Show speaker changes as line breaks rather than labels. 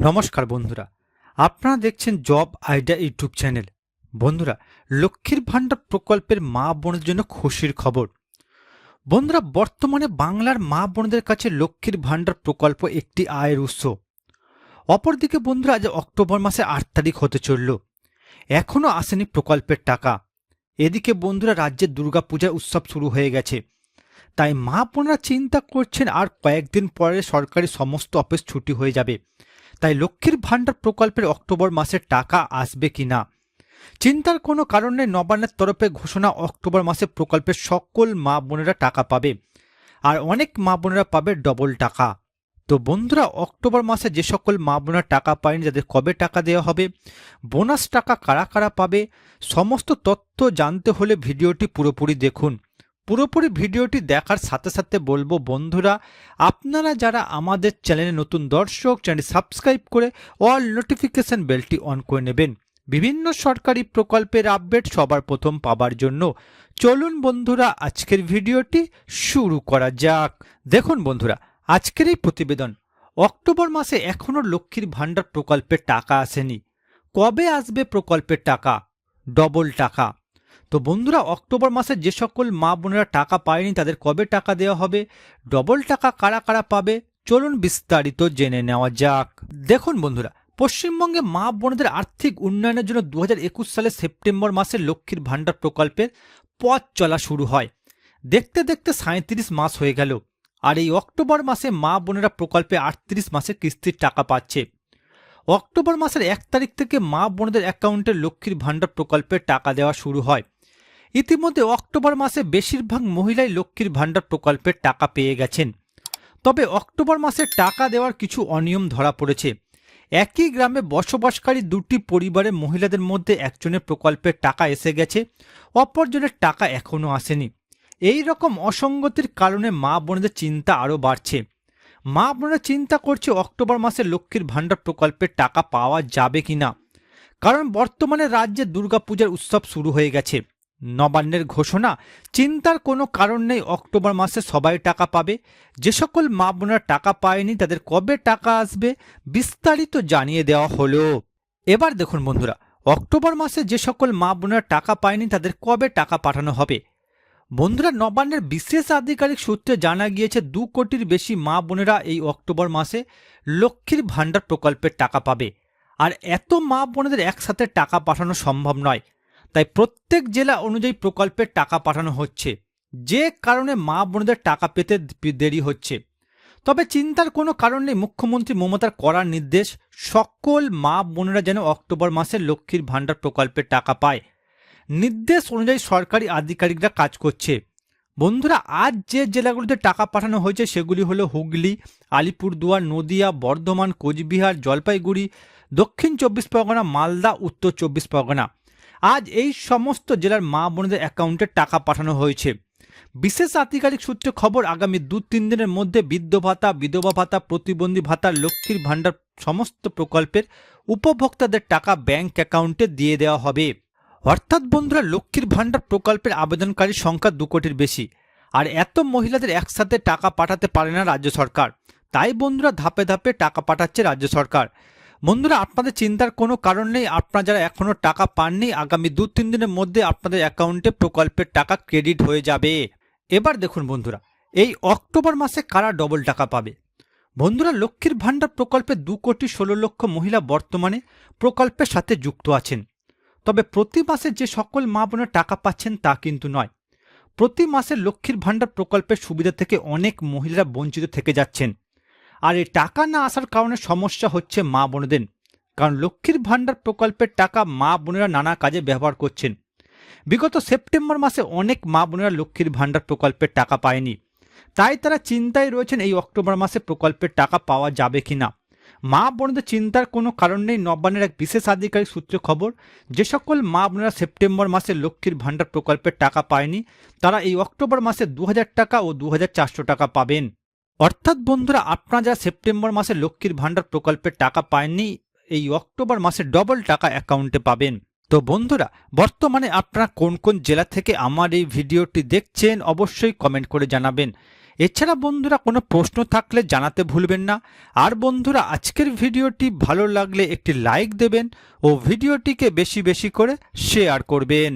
নমস্কার বন্ধুরা। আপনারা দেখছেন জব আইডিয়া ইউটিউব চ্যানেল। বন্ধুরা, লক্ষ্মীর ভাণ্ডার প্রকল্পের মা বোনদের জন্য খুশির খবর। বন্ধুরা, বর্তমানে বাংলার মা বোনদের কাছে লক্ষ্মীর ভাণ্ডার প্রকল্প একটি আয়ের উৎস। অপরদিকে বন্ধুরা, আজ অক্টোবর মাসে আট তারিখ হতে চলল। এখনও আসেনি প্রকল্পের টাকা। এদিকে বন্ধুরা রাজ্যের দুর্গাপূজার উৎসব শুরু হয়ে গেছে। তাই মা বোনরা চিন্তা করছেন, আর কয়েকদিন পরে সরকারি সমস্ত অফিস ছুটি হয়ে যাবে। তাই লক্ষ্মীর ভাণ্ডার প্রকল্পের অক্টোবর মাসের টাকা আসবে কি না চিন্তার কোনো কারণে নবান্নের তরফে ঘোষণা অক্টোবর মাসে প্রকল্পের সকল মা বোনেরা টাকা পাবে আর অনেক মা বোনেরা পাবে ডবল টাকা। তো বন্ধুরা, অক্টোবর মাসে যে সকল মা বোনেরা টাকা পায়নি যাদের কবে টাকা দেওয়া হবে? বোনাস টাকা কারা কারা পাবে? সমস্ত তথ্য জানতে হলে ভিডিওটি পুরোপুরি দেখুন। পুরোপুরি ভিডিওটি দেখার সাথে সাথে বলব, বন্ধুরা, আপনারা যারা আমাদের চ্যানেলে নতুন দর্শক চ্যানেল সাবস্ক্রাইব করে অল নোটিফিকেশন বেলটি অন করে নেবেন। বিভিন্ন সরকারি প্রকল্পের আপডেট সবার প্রথম পাবার জন্য। চলুন, বন্ধুরা, আজকের ভিডিওটি শুরু করা যাক। দেখুন, বন্ধুরা, আজকের এই প্রতিবেদন। অক্টোবর মাসে এখনও লক্ষ্মীর ভাণ্ডার প্রকল্পের টাকা আসেনি। কবে আসবে প্রকল্পের টাকা? ডবল টাকা। তো বন্ধুরা, অক্টোবর মাসে যে সকল মা বোনেরা টাকা পায়নি, তাদের কবে টাকা দেওয়া হবে? ডবল টাকা কারা কারা পাবে? চলুন বিস্তারিত জেনে নেওয়া যাক। দেখুন বন্ধুরা, পশ্চিমবঙ্গে মা বোনদের আর্থিক উন্নয়নের জন্য দু হাজার একুশ সালে সেপ্টেম্বর মাসে লক্ষ্মীর ভাণ্ডার প্রকল্পের পথ চলা শুরু হয়। দেখতে দেখতে সাঁত্রিশ মাস হয়ে গেল, আর এই অক্টোবর মাসে মা বোনেরা প্রকল্পে আটত্রিশ মাসের কিস্তির টাকা পাচ্ছে। অক্টোবর মাসের এক তারিখ থেকে মা বোনদের অ্যাকাউন্টে লক্ষ্মীর ভাণ্ডার প্রকল্পের টাকা দেওয়া শুরু হয়। ইতিমধ্যে অক্টোবর মাসে বেশিরভাগ মহিলাই লক্ষ্মীর ভাণ্ডার প্রকল্পের টাকা পেয়ে গেছেন। তবে অক্টোবর মাসে টাকা দেওয়ার কিছু অনিয়ম ধরা পড়েছে। একই গ্রামে বসবাসকারী দুটি পরিবারের মহিলাদের মধ্যে একজনের প্রকল্পের টাকা এসে গেছে, অপরজনের টাকা এখনও আসেনি। এই রকম অসঙ্গতির কারণে মা বোনদের চিন্তা আরও বাড়ছে। মা বোনরা চিন্তা করছে অক্টোবর মাসে লক্ষ্মীর ভাণ্ডার প্রকল্পের টাকা পাওয়া যাবে কি না কারণ বর্তমানে রাজ্যে দুর্গাপূজার উৎসব শুরু হয়ে গেছে। নবান্নের ঘোষণা, চিন্তার কোনো কারণ নেই অক্টোবর মাসে সবাই টাকা পাবে। যে সকল মা বোনেরা টাকা পায়নি, তাদের কবে টাকা আসবে বিস্তারিত জানিয়ে দেওয়া হলো। এবার দেখুন বন্ধুরা, অক্টোবর মাসে যে সকল মা বোনেরা টাকা পায়নি, তাদের কবে টাকা পাঠানো হবে? বন্ধুরা, নবান্নের বিশেষ আধিকারিক সূত্রে জানা গিয়েছে, দু কোটির বেশি মা বোনেরা এই অক্টোবর মাসে লক্ষ্মীর ভাণ্ডার প্রকল্পের টাকা পাবে। আর এত মা বোনেদের একসাথে টাকা পাঠানো সম্ভব নয়। তাই প্রত্যেক জেলা অনুযায়ী প্রকল্পের টাকা পাঠানো হচ্ছে। যে কারণে মা বোনদের টাকা পেতে দেরি হচ্ছে। তবে চিন্তার কোনো কারণ নেই, মুখ্যমন্ত্রী মমতার করার নির্দেশ, সকল মা বোনেরা যেন অক্টোবর মাসে লক্ষ্মীর ভাণ্ডার প্রকল্পের টাকা পায়। নির্দেশ অনুযায়ী সরকারি আধিকারিকরা কাজ করছে। বন্ধুরা, আজ যে জেলাগুলিতে টাকা পাঠানো হয়েছে সেগুলি হলো হুগলি, আলিপুরদুয়ার, নদিয়া, বর্ধমান, কোচবিহার, জলপাইগুড়ি, দক্ষিণ চব্বিশ পরগনা, মালদা, উত্তর চব্বিশ পরগনা। আজ এই সমস্ত জেলার মা বোনদের অ্যাকাউন্টে টাকা পাঠানো হয়েছে। বিশেষ আধিকারিক সূত্রে খবর, আগামী দু তিন দিনের মধ্যে বৃদ্ধ ভাতা, বিধবা ভাতা, প্রতিবন্ধী ভাতা, লক্ষ্মীর ভাণ্ডার সমস্ত প্রকল্পের উপভোক্তাদের টাকা ব্যাংক অ্যাকাউন্টে দিয়ে দেওয়া হবে। অর্থাৎ বন্ধুরা, লক্ষ্মীর ভাণ্ডার প্রকল্পের আবেদনকারীর সংখ্যা দু কোটির বেশি। আর এত মহিলাদের একসাথে টাকা পাঠাতে পারে না রাজ্য সরকার। তাই বন্ধুরা, ধাপে ধাপে টাকা পাঠাচ্ছে রাজ্য সরকার। বন্ধুরা, আপনাদের চিন্তার কোনো কারণ নেই। আপনারা যারা এখনও টাকা পাননি, আগামী দু তিন দিনের মধ্যে আপনাদের অ্যাকাউন্টে প্রকল্পের টাকা ক্রেডিট হয়ে যাবে। এবার দেখুন বন্ধুরা, এই অক্টোবর মাসে কারা ডবল টাকা পাবে? বন্ধুরা, লক্ষ্মীর ভাণ্ডার প্রকল্পে দু কোটি ষোলো লক্ষ মহিলা বর্তমানে প্রকল্পের সাথে যুক্ত আছেন। তবে প্রতি মাসে যে সকল মা বোনের টাকা পাচ্ছেন তা কিন্তু নয়। প্রতি মাসে লক্ষ্মীর ভাণ্ডার প্রকল্পের সুবিধা থেকে অনেক মহিলারা বঞ্চিত থেকে যাচ্ছেন। আর এই টাকা না আসার কারণে সমস্যা হচ্ছে মা বোনদের। কারণ লক্ষ্মীর ভাণ্ডার প্রকল্পের টাকা মা বোনেরা নানা কাজে ব্যবহার করছেন। বিগত সেপ্টেম্বর মাসে অনেক মা বোনেরা লক্ষ্মীর ভাণ্ডার প্রকল্পের টাকা পায়নি। তাই তারা চিন্তায় রয়েছেন এই অক্টোবর মাসে প্রকল্পের টাকা পাওয়া যাবে কি না মা বোনদের চিন্তার কোনো কারণ নেই, নবান্নের এক বিশেষ আধিকারিক সূত্রে খবর, যে সকল মা বোনেরা সেপ্টেম্বর মাসে লক্ষ্মীর ভাণ্ডার প্রকল্পের টাকা পায়নি, তারা এই অক্টোবর মাসে দু হাজার টাকা ও দু হাজার চারশো টাকা পাবেন। অর্থাৎ বন্ধুরা, আপনারা যারা সেপ্টেম্বর মাসে লক্ষ্মীর ভাণ্ডার প্রকল্পের টাকা পাননি, এই অক্টোবর মাসে ডবল টাকা অ্যাকাউন্টে পাবেন। তো বন্ধুরা, বর্তমানে আপনারা কোন কোন জেলা থেকে আমার এই ভিডিওটি দেখছেন, অবশ্যই কমেন্ট করে জানাবেন। এছাড়া বন্ধুরা, কোনো প্রশ্ন থাকলে জানাতে ভুলবেন না। আর বন্ধুরা, আজকের ভিডিওটি ভালো লাগলে একটি লাইক দেবেন ও ভিডিওটিকে বেশি বেশি করে শেয়ার করবেন।